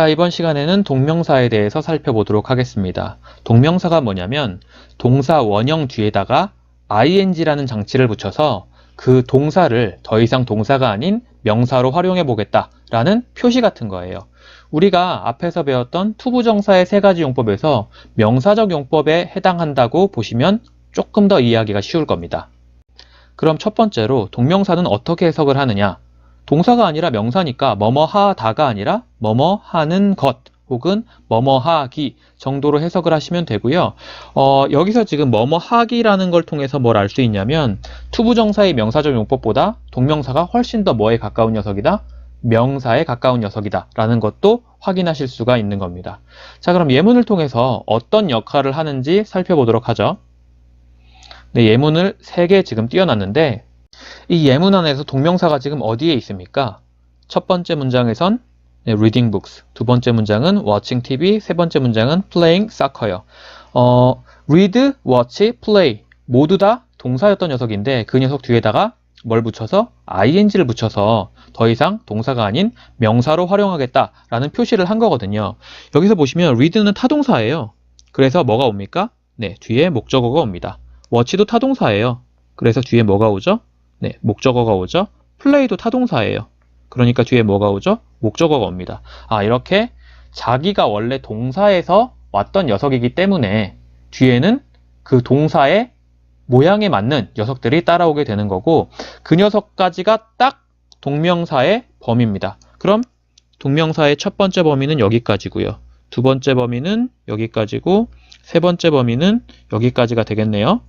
자, 이번 시간에는 동명사에 대해서 살펴보도록 하겠습니다. 동명사가 뭐냐면 동사 원형 뒤에다가 ing라는 장치를 붙여서 그 동사를 더 이상 동사가 아닌 명사로 활용해 보겠다라는 표시 같은 거예요. 우리가 앞에서 배웠던 투부정사의 세 가지 용법에서 명사적 용법에 해당한다고 보시면 조금 더 이해하기가 쉬울 겁니다. 그럼 첫 번째로 동명사는 어떻게 해석을 하느냐? 동사가 아니라 명사니까 뭐뭐 하다가 아니라 뭐뭐 하는 것 혹은 뭐뭐 하기 정도로 해석을 하시면 되고요. 어, 여기서 지금 뭐뭐 하기라는 걸 통해서 뭘 알 수 있냐면 투부정사의 명사적 용법보다 동명사가 훨씬 더 뭐에 가까운 녀석이다? 명사에 가까운 녀석이다 라는 것도 확인하실 수가 있는 겁니다. 자 그럼 예문을 통해서 어떤 역할을 하는지 살펴보도록 하죠. 네, 예문을 3개 지금 띄워놨는데 이 예문 안에서 동명사가 지금 어디에 있습니까? 첫 번째 문장에선 네, reading books, 두 번째 문장은 watching TV, 세 번째 문장은 playing soccer요. 어, read, watch, play 모두 다 동사였던 녀석인데 그 녀석 뒤에다가 뭘 붙여서 ing를 붙여서 더 이상 동사가 아닌 명사로 활용하겠다라는 표시를 한 거거든요. 여기서 보시면 read는 타동사예요. 그래서 뭐가 옵니까? 네, 뒤에 목적어가 옵니다. watch도 타동사예요. 그래서 뒤에 뭐가 오죠? 네, 목적어가 오죠. play도 타동사예요. 그러니까 뒤에 뭐가 오죠? 목적어가 옵니다. 아, 이렇게 자기가 원래 동사에서 왔던 녀석이기 때문에 뒤에는 그 동사의 모양에 맞는 녀석들이 따라오게 되는 거고 그 녀석까지가 딱 동명사의 범위입니다. 그럼 동명사의 첫 번째 범위는 여기까지고요. 두 번째 범위는 여기까지고 세 번째 범위는 여기까지가 되겠네요.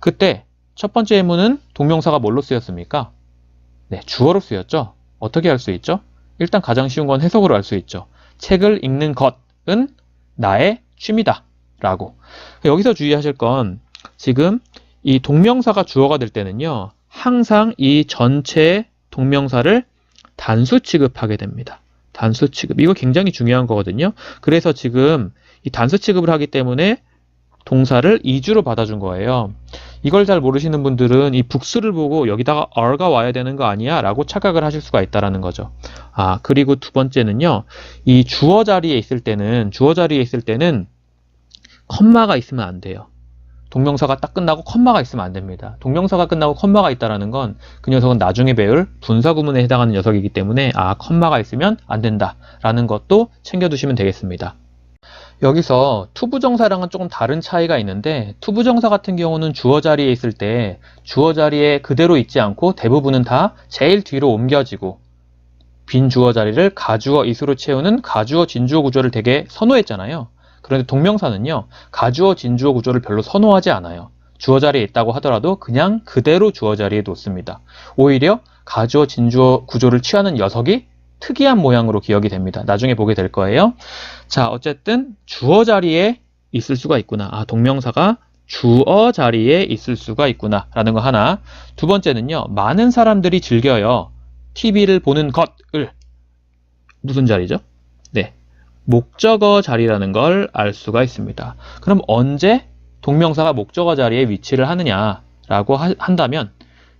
그때 첫 번째 예문은 동명사가 뭘로 쓰였습니까? 네, 주어로 쓰였죠. 어떻게 할수 있죠? 일단 가장 쉬운 건 해석으로 알 수 있죠. 책을 읽는 것은 나의 취미다. 라고. 여기서 주의하실 건 지금 이 동명사가 주어가 될 때는요. 항상 이 전체 동명사를 단수 취급하게 됩니다. 단수 취급. 이거 굉장히 중요한 거거든요. 그래서 지금 이 단수 취급을 하기 때문에 동사를 이주로 받아준 거예요. 이걸 잘 모르시는 분들은 이 북수를 보고 여기다가 are가 와야 되는 거 아니야? 라고 착각을 하실 수가 있다라는 거죠. 아, 그리고 두 번째는요. 이 주어 자리에 있을 때는, 주어 자리에 있을 때는 컴마가 있으면 안 돼요. 동명사가 딱 끝나고 컴마가 있으면 안 됩니다. 동명사가 끝나고 컴마가 있다라는 건 그 녀석은 나중에 배울 분사 구문에 해당하는 녀석이기 때문에 아, 컴마가 있으면 안 된다라는 것도 챙겨두시면 되겠습니다. 여기서 투부정사랑은 조금 다른 차이가 있는데 투부정사 같은 경우는 주어 자리에 있을 때 주어 자리에 그대로 있지 않고 대부분은 다 제일 뒤로 옮겨지고 빈 주어 자리를 가주어 이수로 채우는 가주어 진주어 구조를 되게 선호했잖아요. 그런데 동명사는요. 가주어 진주어 구조를 별로 선호하지 않아요. 주어 자리에 있다고 하더라도 그냥 그대로 주어 자리에 놓습니다. 오히려 가주어 진주어 구조를 취하는 녀석이 특이한 모양으로 기억이 됩니다. 나중에 보게 될 거예요. 자, 어쨌든 주어 자리에 있을 수가 있구나. 아, 동명사가 주어 자리에 있을 수가 있구나. 라는 거 하나. 두 번째는요. 많은 사람들이 즐겨요. TV를 보는 것을 무슨 자리죠? 네. 목적어 자리라는 걸 알 수가 있습니다. 그럼 언제 동명사가 목적어 자리에 위치를 하느냐라고 하- 한다면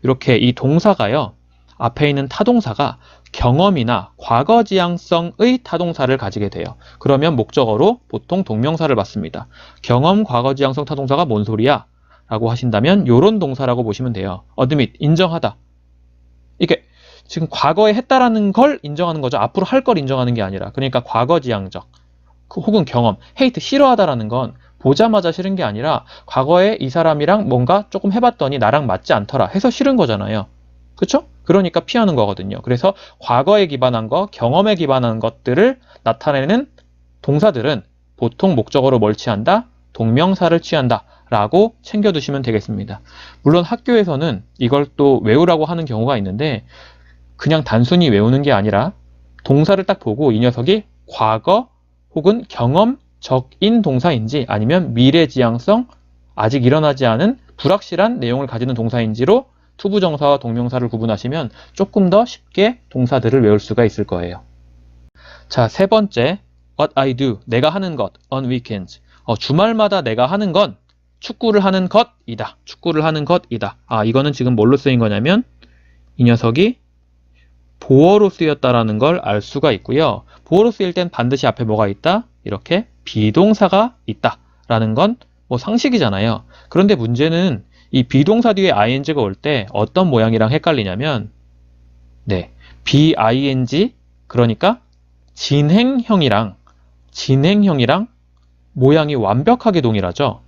이렇게 이 동사가요. 앞에 있는 타동사가 경험이나 과거 지향성의 타동사를 가지게 돼요. 그러면 목적어로 보통 동명사를 받습니다. 경험 과거 지향성 타동사가 뭔 소리야? 라고 하신다면 요런 동사라고 보시면 돼요. 어드밋 인정하다. 이게 지금 과거에 했다라는 걸 인정하는 거죠. 앞으로 할 걸 인정하는 게 아니라. 그러니까 과거 지향적 그 혹은 경험, 헤이트 싫어하다라는 건 보자마자 싫은 게 아니라 과거에 이 사람이랑 뭔가 조금 해봤더니 나랑 맞지 않더라 해서 싫은 거잖아요. 그쵸? 그러니까 피하는 거거든요. 그래서 과거에 기반한 거, 경험에 기반한 것들을 나타내는 동사들은 보통 목적어로 뭘 취한다? 동명사를 취한다. 라고 챙겨두시면 되겠습니다. 물론 학교에서는 이걸 또 외우라고 하는 경우가 있는데 그냥 단순히 외우는 게 아니라 동사를 딱 보고 이 녀석이 과거 혹은 경험적인 동사인지 아니면 미래지향성 아직 일어나지 않은 불확실한 내용을 가지는 동사인지로 투부정사와 동명사를 구분하시면 조금 더 쉽게 동사들을 외울 수가 있을 거예요. 자, 세 번째, what I do, 내가 하는 것, on weekends. 어, 주말마다 내가 하는 건 축구를 하는 것이다. 축구를 하는 것이다. 아, 이거는 지금 뭘로 쓰인 거냐면 이 녀석이 보어로 쓰였다라는 걸 알 수가 있고요. 보어로 쓰일 땐 반드시 앞에 뭐가 있다? 이렇게 비동사가 있다라는 건 뭐 상식이잖아요. 그런데 문제는 이 비동사 뒤에 ing가 올 때 어떤 모양이랑 헷갈리냐면 네, bing 그러니까 진행형이랑 진행형이랑 모양이 완벽하게 동일하죠.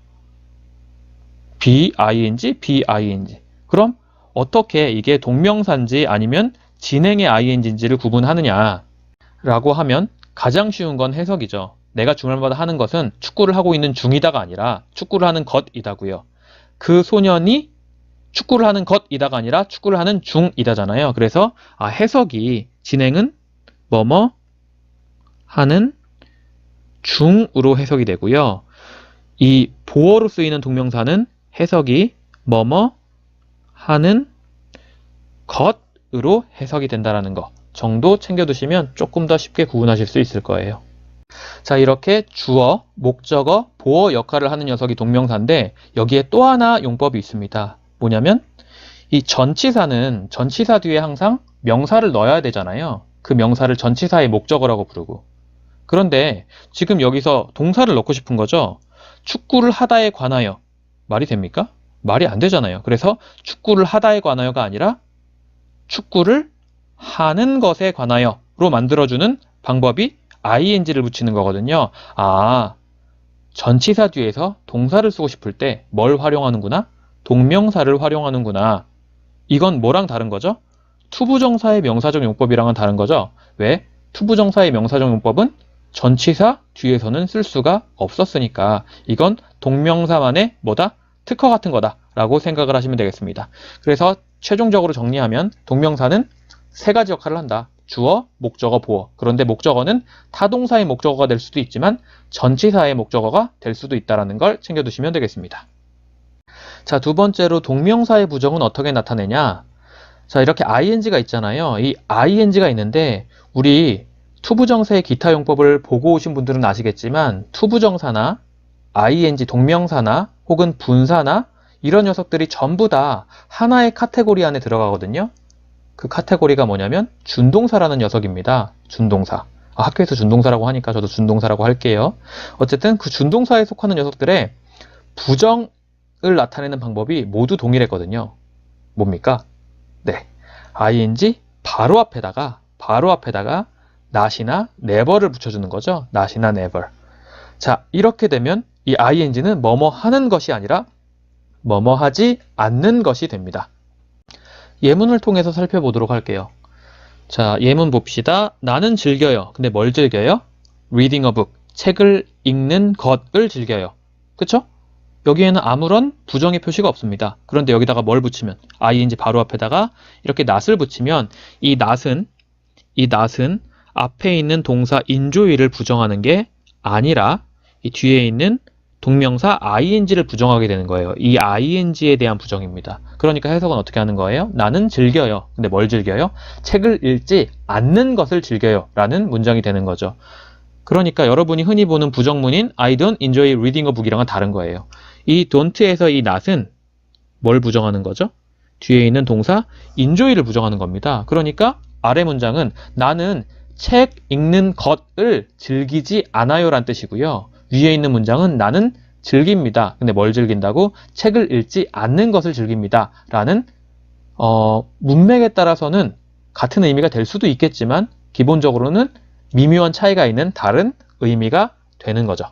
bing, bing. 그럼 어떻게 이게 동명사인지 아니면 진행의 ing인지를 구분하느냐 라고 하면 가장 쉬운 건 해석이죠. 내가 주말마다 하는 것은 축구를 하고 있는 중이다가 아니라 축구를 하는 것이다고요. 그 소년이 축구를 하는 것이다가 아니라 축구를 하는 중이다잖아요. 그래서 아, 해석이 진행은 뭐뭐 하는 중으로 해석이 되고요. 이 보어로 쓰이는 동명사는 해석이 뭐뭐 하는 것으로 해석이 된다라는 거 정도 챙겨두시면 조금 더 쉽게 구분하실 수 있을 거예요. 자, 이렇게 주어, 목적어, 보어 역할을 하는 녀석이 동명사인데 여기에 또 하나 용법이 있습니다. 뭐냐면 이 전치사는 전치사 뒤에 항상 명사를 넣어야 되잖아요. 그 명사를 전치사의 목적어라고 부르고. 그런데 지금 여기서 동사를 넣고 싶은 거죠. 축구를 하다에 관하여. 말이 됩니까? 말이 안 되잖아요. 그래서 축구를 하다에 관하여가 아니라 축구를 하는 것에 관하여로 만들어주는 방법이 ing를 붙이는 거거든요. 아, 전치사 뒤에서 동사를 쓰고 싶을 때 뭘 활용하는구나? 동명사를 활용하는구나. 이건 뭐랑 다른 거죠? 투부정사의 명사적 용법이랑은 다른 거죠. 왜? 투부정사의 명사적 용법은 전치사 뒤에서는 쓸 수가 없었으니까 이건 동명사만의 뭐다? 특허 같은 거다 라고 생각을 하시면 되겠습니다. 그래서 최종적으로 정리하면 동명사는 세 가지 역할을 한다. 주어, 목적어, 보어. 그런데 목적어는 타동사의 목적어가 될 수도 있지만 전치사의 목적어가 될 수도 있다는 걸 챙겨두시면 되겠습니다. 자, 두 번째로 동명사의 부정은 어떻게 나타내냐? 자, 이렇게 ing가 있잖아요. 이 ing가 있는데 우리 투부정사의 기타 용법을 보고 오신 분들은 아시겠지만 투부정사나 ing 동명사나 혹은 분사나 이런 녀석들이 전부 다 하나의 카테고리 안에 들어가거든요. 그 카테고리가 뭐냐면 준동사라는 녀석입니다. 준동사. 아, 학교에서 준동사라고 하니까 저도 준동사라고 할게요. 어쨌든 그 준동사에 속하는 녀석들의 부정을 나타내는 방법이 모두 동일했거든요. 뭡니까? 네. ing 바로 앞에다가 바로 앞에다가 not이나 never를 붙여주는 거죠. not이나 never. 자, 이렇게 되면 이 ing는 뭐뭐 하는 것이 아니라 뭐뭐 하지 않는 것이 됩니다. 예문을 통해서 살펴보도록 할게요. 자, 예문 봅시다. 나는 즐겨요. 근데 뭘 즐겨요? reading a book. 책을 읽는 것을 즐겨요. 그쵸? 여기에는 아무런 부정의 표시가 없습니다. 그런데 여기다가 뭘 붙이면 ing 바로 앞에다가 이렇게 not을 붙이면 이 not은 이 not은 앞에 있는 동사 enjoy를 부정하는 게 아니라 이 뒤에 있는 동명사 ing를 부정하게 되는 거예요. 이 ing에 대한 부정입니다. 그러니까 해석은 어떻게 하는 거예요? 나는 즐겨요. 근데 뭘 즐겨요? 책을 읽지 않는 것을 즐겨요. 라는 문장이 되는 거죠. 그러니까 여러분이 흔히 보는 부정문인 I don't enjoy reading a book이랑은 다른 거예요. 이 don't에서 이 not은 뭘 부정하는 거죠? 뒤에 있는 동사 enjoy를 부정하는 겁니다. 그러니까 아래 문장은 나는 책 읽는 것을 즐기지 않아요 란 뜻이고요. 위에 있는 문장은 나는 즐깁니다. 근데 뭘 즐긴다고? 책을 읽지 않는 것을 즐깁니다. 라는 어, 문맥에 따라서는 같은 의미가 될 수도 있겠지만 기본적으로는 미묘한 차이가 있는 다른 의미가 되는 거죠.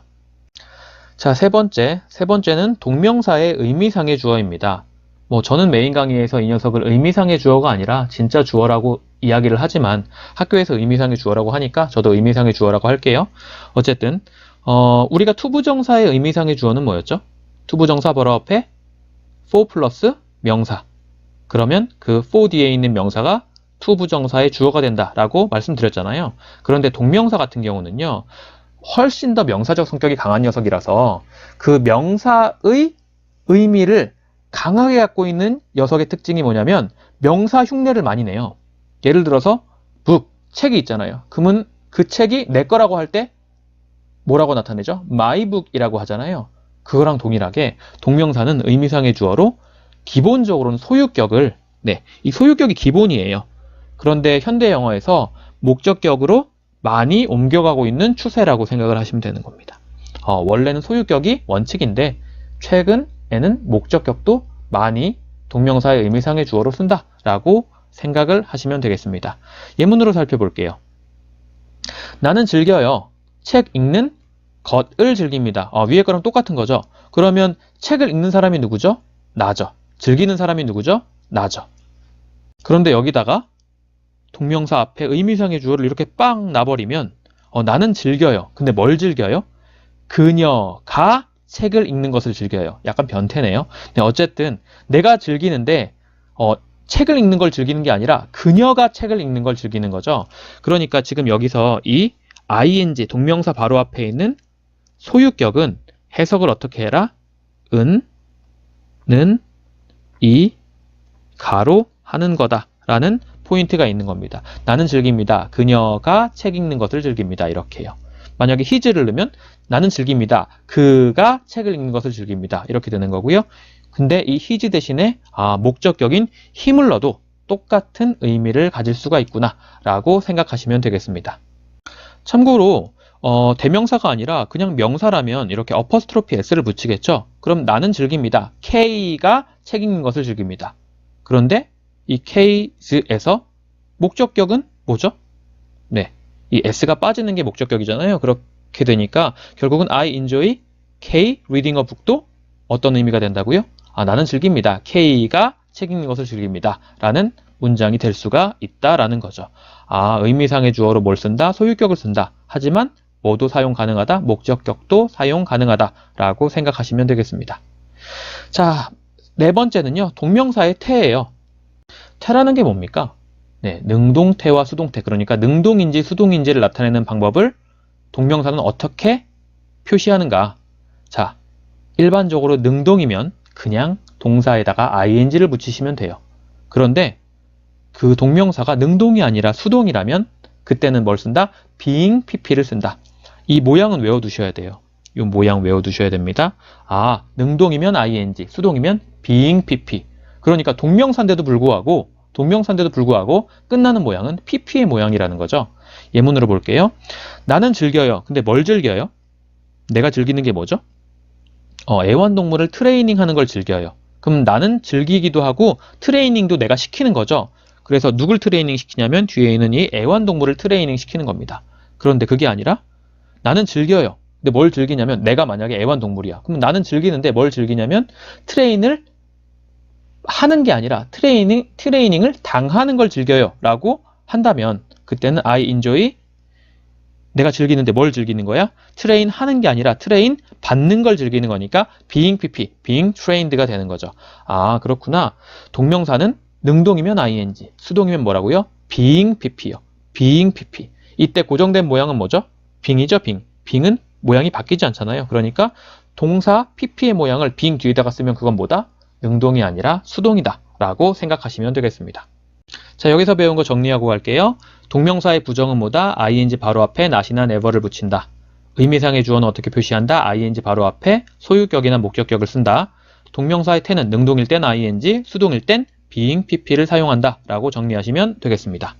자, 세 번째. 세 번째는 동명사의 의미상의 주어입니다. 뭐 저는 메인 강의에서 이 녀석을 의미상의 주어가 아니라 진짜 주어라고 이야기를 하지만 학교에서 의미상의 주어라고 하니까 저도 의미상의 주어라고 할게요. 어쨌든 어, 우리가 투부정사의 의미상의 주어는 뭐였죠? 투부정사 벌어 앞에 for 플러스 명사. 그러면 그 for 뒤에 있는 명사가 투부정사의 주어가 된다라고 말씀드렸잖아요. 그런데 동명사 같은 경우는요. 훨씬 더 명사적 성격이 강한 녀석이라서 그 명사의 의미를 강하게 갖고 있는 녀석의 특징이 뭐냐면 명사 흉내를 많이 내요. 예를 들어서 book, 책이 있잖아요. 그러면 그 책이 내 거라고 할 때 뭐라고 나타내죠? book이라고 하잖아요. 그거랑 동일하게 동명사는 의미상의 주어로 기본적으로는 소유격을 네, 이 소유격이 기본이에요. 그런데 현대 영어에서 목적격으로 많이 옮겨가고 있는 추세라고 생각을 하시면 되는 겁니다. 어, 원래는 소유격이 원칙인데 최근에는 목적격도 많이 동명사의 의미상의 주어로 쓴다라고 생각을 하시면 되겠습니다. 예문으로 살펴볼게요. 나는 즐겨요. 책 읽는 것을 즐깁니다. 어, 위에 거랑 똑같은 거죠. 그러면 책을 읽는 사람이 누구죠? 나죠. 즐기는 사람이 누구죠? 나죠. 그런데 여기다가 동명사 앞에 의미상의 주어를 이렇게 빵 놔버리면 어, 나는 즐겨요. 근데 뭘 즐겨요? 그녀가 책을 읽는 것을 즐겨요. 약간 변태네요. 네, 어쨌든 내가 즐기는데 어, 책을 읽는 걸 즐기는 게 아니라 그녀가 책을 읽는 걸 즐기는 거죠. 그러니까 지금 여기서 이 ing 동명사 바로 앞에 있는 소유격은 해석을 어떻게 해라? 은, 는, 이, 가로 하는 거다 라는 포인트가 있는 겁니다. 나는 즐깁니다. 그녀가 책 읽는 것을 즐깁니다. 이렇게요. 만약에 his를 넣으면 나는 즐깁니다. 그가 책을 읽는 것을 즐깁니다. 이렇게 되는 거고요. 근데 이 his 대신에 아, 목적격인 힘을 넣어도 똑같은 의미를 가질 수가 있구나 라고 생각하시면 되겠습니다. 참고로 어, 대명사가 아니라 그냥 명사라면 이렇게 어퍼스트로피 s를 붙이겠죠. 그럼 나는 즐깁니다. K가 책 읽는 것을 즐깁니다. 그런데 이 case에서 목적격은 뭐죠? 네, 이 s가 빠지는 게 목적격이잖아요. 그렇게 되니까 결국은 I enjoy K reading a book도 어떤 의미가 된다고요? 아, 나는 즐깁니다. K가 책 읽는 것을 즐깁니다. 라는 문장이 될 수가 있다라는 거죠. 아, 의미상의 주어로 뭘 쓴다? 소유격을 쓴다. 하지만 모두 사용 가능하다. 목적격도 사용 가능하다 라고 생각하시면 되겠습니다. 자, 네 번째는요. 동명사의 태예요. 태라는 게 뭡니까? 네, 능동태와 수동태. 그러니까 능동인지 수동인지를 나타내는 방법을 동명사는 어떻게 표시하는가? 자, 일반적으로 능동이면 그냥 동사에다가 ing를 붙이시면 돼요. 그런데 그 동명사가 능동이 아니라 수동이라면 그때는 뭘 쓴다? being pp를 쓴다. 이 모양은 외워두셔야 돼요. 이 모양 외워두셔야 됩니다. 아, 능동이면 ing, 수동이면 being pp. 그러니까 동명사인데도 불구하고 동명사인데도 불구하고 끝나는 모양은 pp의 모양이라는 거죠. 예문으로 볼게요. 나는 즐겨요. 근데 뭘 즐겨요? 내가 즐기는 게 뭐죠? 어, 애완동물을 트레이닝 하는 걸 즐겨요. 그럼 나는 즐기기도 하고 트레이닝도 내가 시키는 거죠. 그래서 누굴 트레이닝 시키냐면 뒤에 있는 이 애완동물을 트레이닝 시키는 겁니다. 그런데 그게 아니라 나는 즐겨요. 근데 뭘 즐기냐면 내가 만약에 애완동물이야. 그럼 나는 즐기는데 뭘 즐기냐면 트레인을 하는 게 아니라 트레이닝, 트레이닝을 당하는 걸 즐겨요. 라고 한다면 그때는 I enjoy 내가 즐기는데 뭘 즐기는 거야? 트레인 하는 게 아니라 트레인 받는 걸 즐기는 거니까 being pp, being trained가 되는 거죠. 아, 그렇구나. 동명사는 능동이면 ing, 수동이면 뭐라고요? being pp요. being pp. 이때 고정된 모양은 뭐죠? 빙이죠, 빙. 빙은 모양이 바뀌지 않잖아요. 그러니까 동사 pp의 모양을 빙 뒤에다가 쓰면 그건 뭐다? 능동이 아니라 수동이다. 라고 생각하시면 되겠습니다. 자, 여기서 배운 거 정리하고 갈게요. 동명사의 부정은 뭐다? ing 바로 앞에 not이나 never를 붙인다. 의미상의 주어는 어떻게 표시한다? ing 바로 앞에 소유격이나 목적격을 쓴다. 동명사의 태는 능동일 땐 ing, 수동일 땐 being pp를 사용한다. 라고 정리하시면 되겠습니다.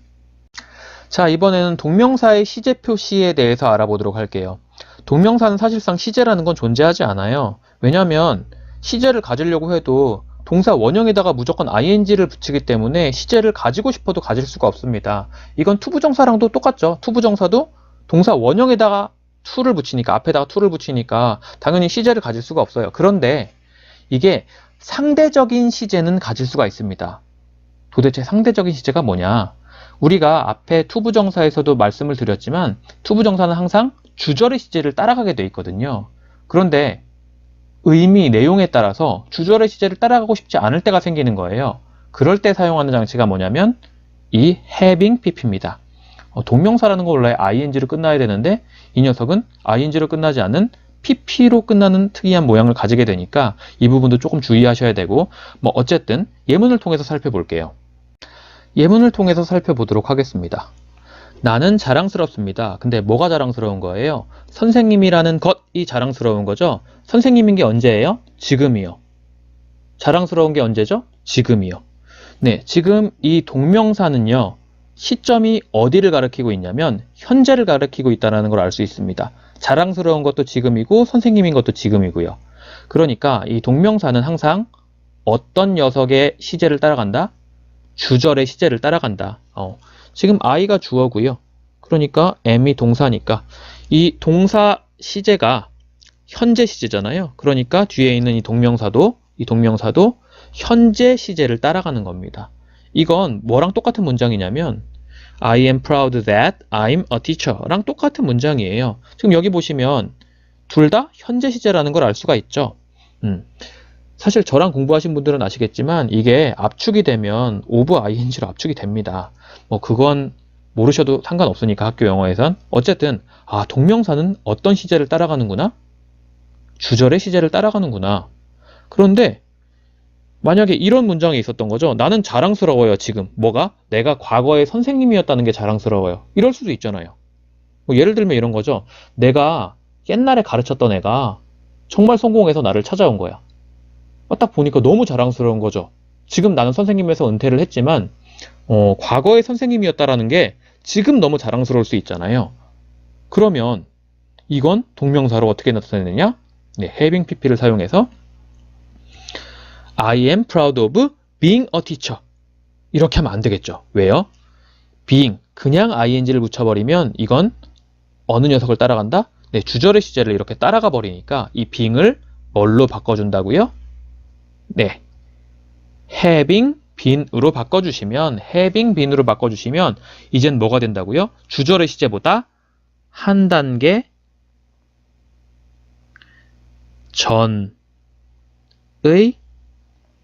자, 이번에는 동명사의 시제 표시에 대해서 알아보도록 할게요. 동명사는 사실상 시제라는 건 존재하지 않아요. 왜냐하면 시제를 가지려고 해도 동사 원형에다가 무조건 ing를 붙이기 때문에 시제를 가지고 싶어도 가질 수가 없습니다. 이건 투부정사랑도 똑같죠. 투부정사도 동사 원형에다가 to를 붙이니까 앞에다가 to를 붙이니까 당연히 시제를 가질 수가 없어요. 그런데 이게 상대적인 시제는 가질 수가 있습니다. 도대체 상대적인 시제가 뭐냐? 우리가 앞에 투부정사에서도 말씀을 드렸지만 투부정사는 항상 주절의 시제를 따라가게 돼 있거든요. 그런데 의미, 내용에 따라서 주절의 시제를 따라가고 싶지 않을 때가 생기는 거예요. 그럴 때 사용하는 장치가 뭐냐면 이 having pp입니다. 어, 동명사라는 거 원래 ing로 끝나야 되는데 이 녀석은 ing로 끝나지 않는 pp로 끝나는 특이한 모양을 가지게 되니까 이 부분도 조금 주의하셔야 되고 뭐 어쨌든 예문을 통해서 살펴볼게요. 예문을 통해서 살펴보도록 하겠습니다. 나는 자랑스럽습니다. 근데 뭐가 자랑스러운 거예요? 선생님이라는 것이 자랑스러운 거죠? 선생님인 게 언제예요? 지금이요. 자랑스러운 게 언제죠? 지금이요. 네, 지금 이 동명사는요, 시점이 어디를 가리키고 있냐면 현재를 가리키고 있다는 걸 알 수 있습니다. 자랑스러운 것도 지금이고 선생님인 것도 지금이고요. 그러니까 이 동명사는 항상 어떤 녀석의 시제를 따라간다? 주절의 시제를 따라간다. 어, 지금 I가 주어고요. 그러니까 M이 동사니까 이 동사 시제가 현재 시제잖아요. 그러니까 뒤에 있는 이 동명사도 이 동명사도 현재 시제를 따라가는 겁니다. 이건 뭐랑 똑같은 문장이냐면 I am proud that I'm a teacher랑 똑같은 문장이에요. 지금 여기 보시면 둘 다 현재 시제라는 걸 알 수가 있죠. 음. 사실 저랑 공부하신 분들은 아시겠지만 이게 압축이 되면 of ing로 압축이 됩니다. 뭐 그건 모르셔도 상관없으니까 학교 영어에선 어쨌든 아 동명사는 어떤 시제를 따라가는구나 주절의 시제를 따라가는구나 그런데 만약에 이런 문장이 있었던 거죠. 나는 자랑스러워요 지금. 뭐가? 내가 과거의 선생님이었다는 게 자랑스러워요. 이럴 수도 있잖아요. 뭐 예를 들면 이런 거죠. 내가 옛날에 가르쳤던 애가 정말 성공해서 나를 찾아온 거야. 어, 딱 보니까 너무 자랑스러운 거죠. 지금 나는 선생님에서 은퇴를 했지만 어, 과거의 선생님이었다라는 게 지금 너무 자랑스러울 수 있잖아요. 그러면 이건 동명사로 어떻게 나타내느냐? 네, having pp를 사용해서 I am proud of being a teacher. 이렇게 하면 안 되겠죠. 왜요? being, 그냥 ing를 붙여버리면 이건 어느 녀석을 따라간다? 네, 주절의 시제를 이렇게 따라가 버리니까 이 being을 뭘로 바꿔준다고요? 네, having been으로 바꿔주시면 having been으로 바꿔주시면 이젠 뭐가 된다고요? 주절의 시제보다 한 단계 전의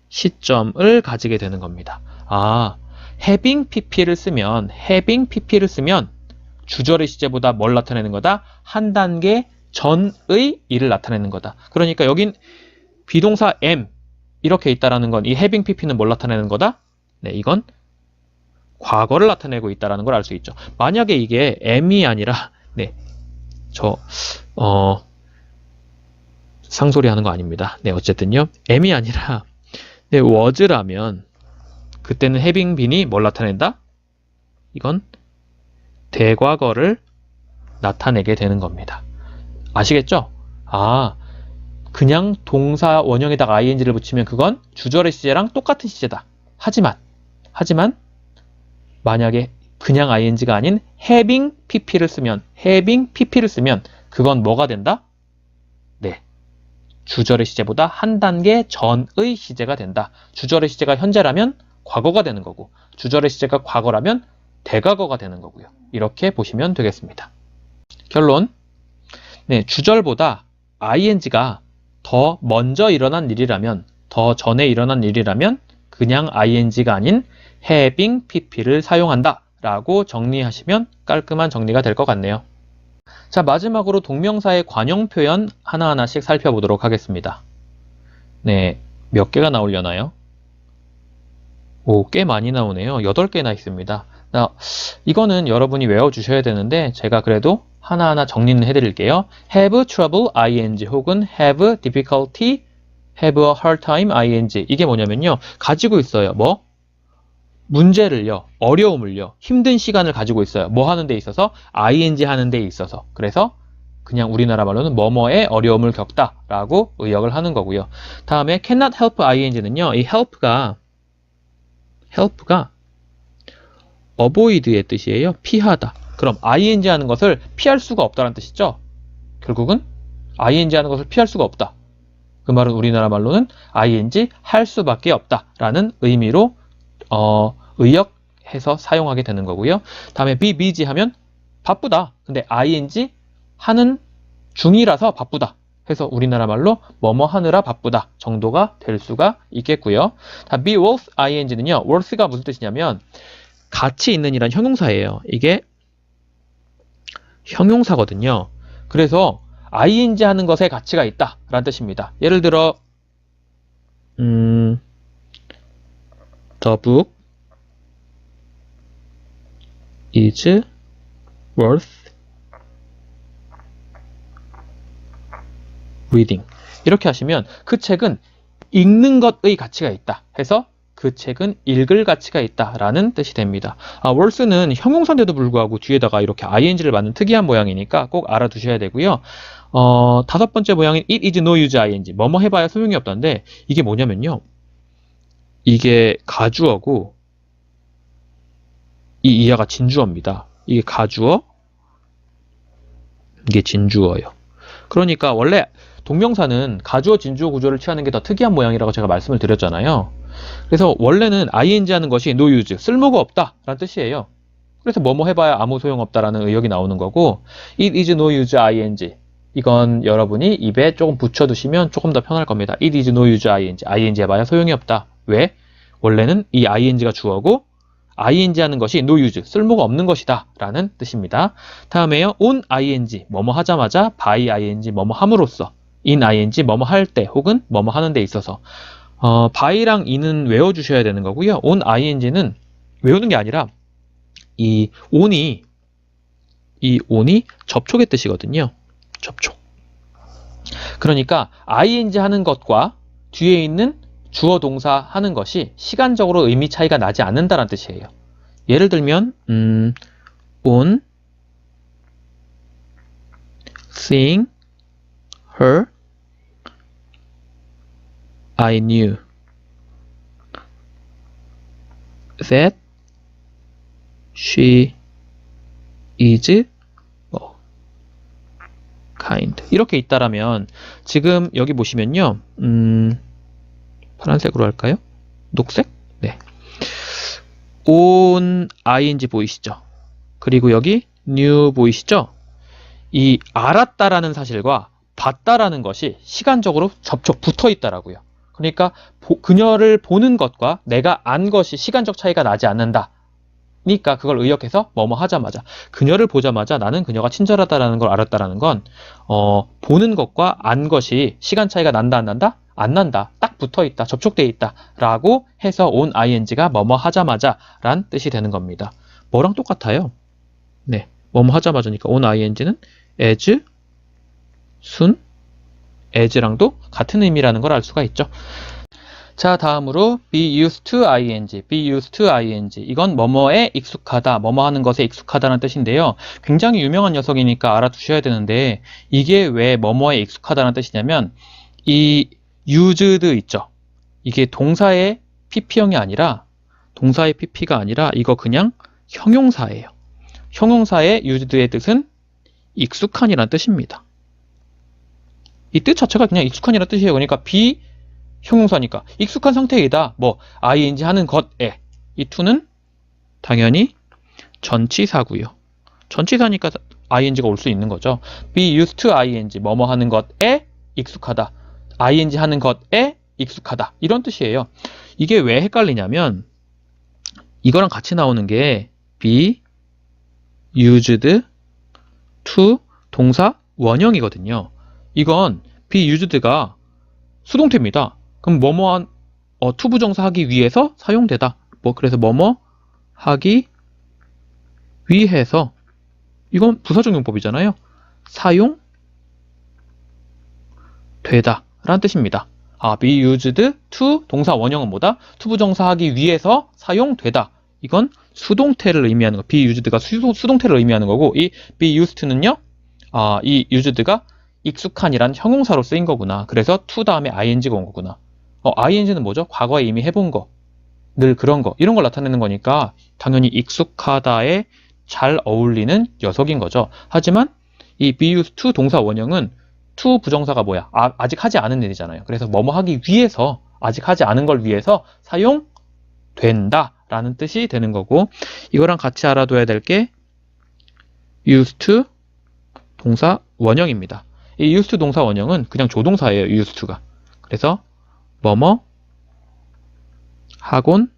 시점을 가지게 되는 겁니다. 아, having pp를 쓰면 having pp를 쓰면 주절의 시제보다 뭘 나타내는 거다? 한 단계 전의 일을 나타내는 거다. 그러니까 여긴 비동사 am 이렇게 있다라는 건 이 having pp는 뭘 나타내는 거다? 네, 이건 과거를 나타내고 있다라는 걸 알 수 있죠. 만약에 이게 am이 아니라 네, 저 어, 상소리 하는 거 아닙니다. 네, 어쨌든요. am이 아니라 네, was라면 그때는 having been이 뭘 나타낸다? 이건 대과거를 나타내게 되는 겁니다. 아시겠죠? 아, 그냥 동사 원형에다가 ing를 붙이면 그건 주절의 시제랑 똑같은 시제다. 하지만 하지만 만약에 그냥 ing가 아닌 having pp를 쓰면 having pp를 쓰면 그건 뭐가 된다? 네. 주절의 시제보다 한 단계 전의 시제가 된다. 주절의 시제가 현재라면 과거가 되는 거고 주절의 시제가 과거라면 대과거가 되는 거고요. 이렇게 보시면 되겠습니다. 결론. 네, 주절보다 ing가 더 먼저 일어난 일이라면, 더 전에 일어난 일이라면 그냥 ing가 아닌 having pp를 사용한다 라고 정리하시면 깔끔한 정리가 될 것 같네요. 자, 마지막으로 동명사의 관용 표현 하나하나씩 살펴보도록 하겠습니다. 네, 몇 개가 나오려나요? 오, 꽤 많이 나오네요. 8개나 있습니다. 나, 이거는 여러분이 외워주셔야 되는데 제가 그래도 하나하나 정리는 해드릴게요. have trouble ing 혹은 have difficulty, have a hard time ing 이게 뭐냐면요. 가지고 있어요. 뭐? 문제를요. 어려움을요. 힘든 시간을 가지고 있어요. 뭐 하는 데 있어서? ing 하는 데 있어서. 그래서 그냥 우리나라 말로는 뭐뭐의 어려움을 겪다 라고 의역을 하는 거고요. 다음에 cannot help ing는요. 이 help가 help가 avoid의 뜻이에요. 피하다. 그럼 ing 하는 것을 피할 수가 없다는 뜻이죠. 결국은 ing 하는 것을 피할 수가 없다. 그 말은 우리나라 말로는 ing 할 수밖에 없다라는 의미로 어, 의역해서 사용하게 되는 거고요. 다음에 be busy 하면 바쁘다. 근데 ing 하는 중이라서 바쁘다. 해서 우리나라 말로 뭐뭐 하느라 바쁘다 정도가 될 수가 있겠고요. 다 be worth ing는요. worth가 무슨 뜻이냐면 가치 있는 이란 형용사예요. 이게 형용사거든요. 그래서 ing 하는 것에 가치가 있다 라는 뜻입니다. 예를 들어 음, the book is worth reading 이렇게 하시면 그 책은 읽는 것의 가치가 있다 해서 그 책은 읽을 가치가 있다라는 뜻이 됩니다. 아, worth는 형용사인데도 불구하고 뒤에다가 이렇게 ing를 받는 특이한 모양이니까 꼭 알아두셔야 되고요. 어, 다섯 번째 모양인 it is no use ing. 뭐뭐 해봐야 소용이 없던데 이게 뭐냐면요. 이게 가주어고 이 이하가 진주어입니다. 이게 가주어, 이게 진주어예요. 그러니까 원래 동명사는 가주어 진주어 구조를 취하는 게 더 특이한 모양이라고 제가 말씀을 드렸잖아요. 그래서 원래는 ing 하는 것이 no use, 쓸모가 없다 라는 뜻이에요. 그래서 뭐뭐 해봐야 아무 소용없다라는 의역이 나오는 거고 it is no use ing 이건 여러분이 입에 조금 붙여두시면 조금 더 편할 겁니다. it is no use ing ing 해봐야 소용이 없다. 왜? 원래는 이 ing가 주어고 ing 하는 것이 no use, 쓸모가 없는 것이다 라는 뜻입니다. 다음에요. on ing, 뭐뭐 하자마자 by ing, 뭐뭐 함으로써 in ing, 뭐뭐 할 때 혹은 뭐뭐 하는 데 있어서 어, by랑 in은 외워주셔야 되는 거고요. on ing는 외우는 게 아니라 이 on이 이 on이 접촉의 뜻이거든요. 접촉. 그러니까 ing 하는 것과 뒤에 있는 주어 동사 하는 것이 시간적으로 의미 차이가 나지 않는다는 뜻이에요. 예를 들면 음, on seeing her I knew that she is 뭐 kind 이렇게 있다라면 지금 여기 보시면요 음, 파란색으로 할까요? 녹색? 네. on ing 보이시죠? 그리고 여기 new 보이시죠? 이 알았다라는 사실과 봤다라는 것이 시간적으로 접촉 붙어 있다라고요. 그러니까 보- 그녀를 보는 것과 내가 안 것이 시간적 차이가 나지 않는다. 그러니까 그걸 의역해서 뭐뭐 하자마자 그녀를 보자마자 나는 그녀가 친절하다라는 걸 알았다라는 건 어, 보는 것과 안 것이 시간 차이가 난다 안 난다? 안 난다. 딱 붙어 있다. 접촉돼 있다. 라고 해서 on ing가 뭐뭐 하자마자 란 뜻이 되는 겁니다. 뭐랑 똑같아요? 네. 뭐뭐 하자마자니까 on ing는 as, soon, as랑도 같은 의미라는 걸 알 수가 있죠. 자, 다음으로 be used to ing, be used to ing. 이건 뭐뭐에 익숙하다, 뭐뭐 하는 것에 익숙하다는 뜻인데요. 굉장히 유명한 녀석이니까 알아두셔야 되는데 이게 왜 뭐뭐에 익숙하다는 뜻이냐면 이 used 있죠. 이게 동사의 pp형이 아니라 동사의 pp가 아니라 이거 그냥 형용사예요. 형용사의 used의 뜻은 익숙한이라는 뜻입니다. 이 뜻 자체가 그냥 익숙한이라는 뜻이에요. 그러니까 비 형용사니까 익숙한 상태이다. 뭐 ing 하는 것에 이 to는 당연히 전치사고요. 전치사니까 ing가 올 수 있는 거죠. be used to ing 뭐뭐 하는 것에 익숙하다. Ing 하는 것에 익숙하다. 이런 뜻이에요. 이게 왜 헷갈리냐면 이거랑 같이 나오는 게 be used to 동사 원형이거든요. 이건 be used가 수동태입니다. 그럼 뭐뭐한 어, to 부정사 하기 위해서 사용되다. 뭐 그래서 뭐뭐 하기 위해서 이건 부사적 용법이잖아요. 사용 되다 라는 뜻입니다. 아, be used to 동사 원형은 뭐다? to 부정사 하기 위해서 사용되다. 이건 수동태를 의미하는 거. be used가 수, 수동태를 의미하는 거고 이 be used는요. 아, 이 used가 익숙한이란 형용사로 쓰인 거구나. 그래서 to 다음에 ing가 온 거구나. 어, ing는 뭐죠? 과거에 이미 해본 거. 늘 그런 거. 이런 걸 나타내는 거니까 당연히 익숙하다에 잘 어울리는 녀석인 거죠. 하지만 이 be used to 동사 원형은 to 부정사가 뭐야? 아, 직 하지 않은 일이잖아요. 그래서 뭐뭐 하기 위해서 아직 하지 않은 걸 위해서 사용된다 라는 뜻이 되는 거고 이거랑 같이 알아둬야 될 게 used to 동사 원형입니다. 이 used to 동사 원형은 그냥 조동사예요. used to가. 그래서 뭐뭐 하곤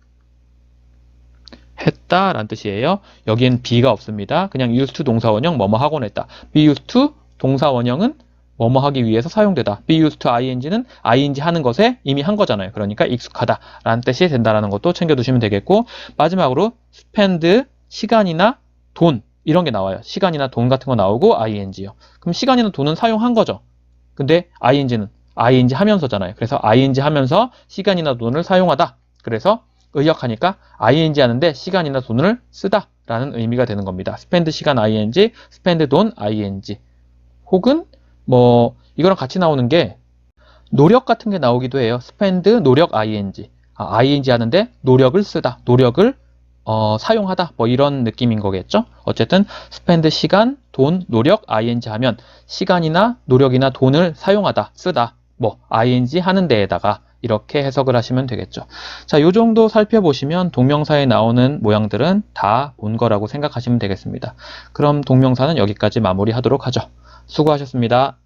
했다 라는 뜻이에요. 여기엔 be가 없습니다. 그냥 used to 동사 원형 뭐뭐 하곤 했다. be used to 동사 원형은 뭐뭐 하기 위해서 사용되다. be used to ing는 ing 하는 것에 이미 한 거잖아요. 그러니까 익숙하다 라는 뜻이 된다라는 것도 챙겨두시면 되겠고 마지막으로 spend 시간이나 돈 이런 게 나와요. 시간이나 돈 같은 거 나오고 ing요. 그럼 시간이나 돈은 사용한 거죠. 근데 ing는 ing 하면서잖아요. 그래서 ing 하면서 시간이나 돈을 사용하다. 그래서 의역하니까 ing 하는데 시간이나 돈을 쓰다 라는 의미가 되는 겁니다. spend 시간 ing, spend 돈 ing. 혹은 뭐 이거랑 같이 나오는 게 노력 같은 게 나오기도 해요. spend 노력 ing. 아, ing 하는데 노력을 쓰다, 노력을 어, 사용하다 뭐 이런 느낌인 거겠죠. 어쨌든 spend 시간, 돈, 노력 ing 하면 시간이나 노력이나 돈을 사용하다, 쓰다 뭐 ing 하는 데에다가 이렇게 해석을 하시면 되겠죠. 자, 요 정도 살펴보시면 동명사에 나오는 모양들은 다본 거라고 생각하시면 되겠습니다. 그럼 동명사는 여기까지 마무리하도록 하죠. 수고하셨습니다.